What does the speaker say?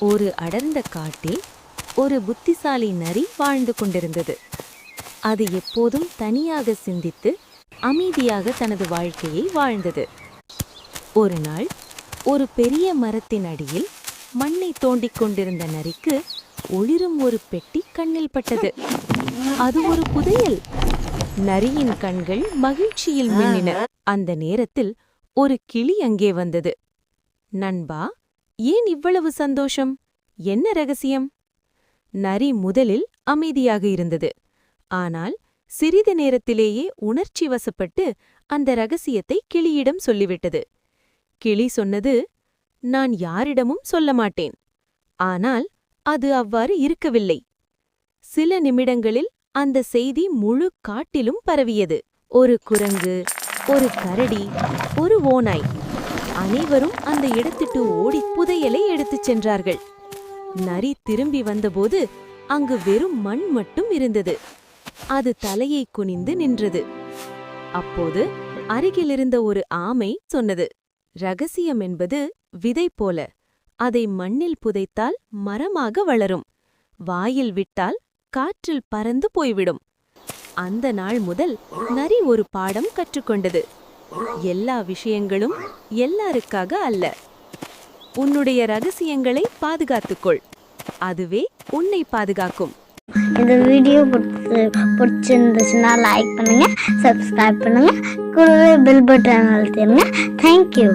ஒரு அடர்ந்த காட்டில் ஒரு புத்திசாலி நரி வாழ்ந்து கொண்டிருந்தது. அது எப்போதும் தனியாக சிந்தித்து அமைதியாக தனது வாழ்க்கையை வாழ்ந்தது. ஒரு நாள் ஒரு பெரிய மரத்தின் அடியில் மண்ணை தோண்டிக் கொண்டிருந்த நரிக்கு ஒளிரும் ஒரு பெட்டி கண்ணில் பட்டது. அது ஒரு புதையல். நரியின் கண்கள் மகிழ்ச்சியில் மின்னின. அந்த நேரத்தில் ஒரு கிளி அங்கே வந்தது. நண்பா ஏன் இவ்வளவு சந்தோஷம்? என்ன ரகசியம்? நரி முதலில் அமைதியாக இருந்தது. ஆனால் சிறிது நேரத்திலேயே உணர்ச்சி வசப்பட்டு அந்த ரகசியத்தை கிளியிடம் சொல்லிவிட்டது. கிளி சொன்னது நான் யாரிடமும் சொல்ல மாட்டேன். ஆனால் அது அவ்வாறு இருக்கவில்லை. சில நிமிடங்களில் அந்த செய்தி முழு காட்டிலும் பரவியது. ஒரு குரங்கு ஒரு கரடி ஒரு ஓநாய். அனைவரும் அந்த இடத்திட்டு ஓடி புதையலை எடுத்துச் சென்றார்கள். நரி திரும்பி வந்தபோது அங்கு வெறும் மண் மட்டும் இருந்தது. அது தலையை குனிந்து நின்றது. அப்போது அருகிலிருந்த ஒரு ஆமை சொன்னது ரகசியம் என்பது விதை போல. அதை மண்ணில் புதைத்தால் மரமாக வளரும். வாயில் விட்டால் காற்றில் பறந்து போய்விடும். அந்த நாள் முதல் நரி ஒரு பாடம் கற்றுக்கொண்டது. எல்லா விஷயங்களும் எல்லாருக்காக அல்ல. உன்னுடைய ரகசியங்களை பாதுகாத்துக்கொள். அதுவே உன்னை பாதுகாக்கும். இந்த வீடியோ பிடிச்சிருந்துச்சுன்னா லைக் பண்ணுங்க சப்ஸ்கிரைப் பண்ணுங்க. கூடவே பில் பட்டன் அழுத்திடுங்க. தேங்க்யூ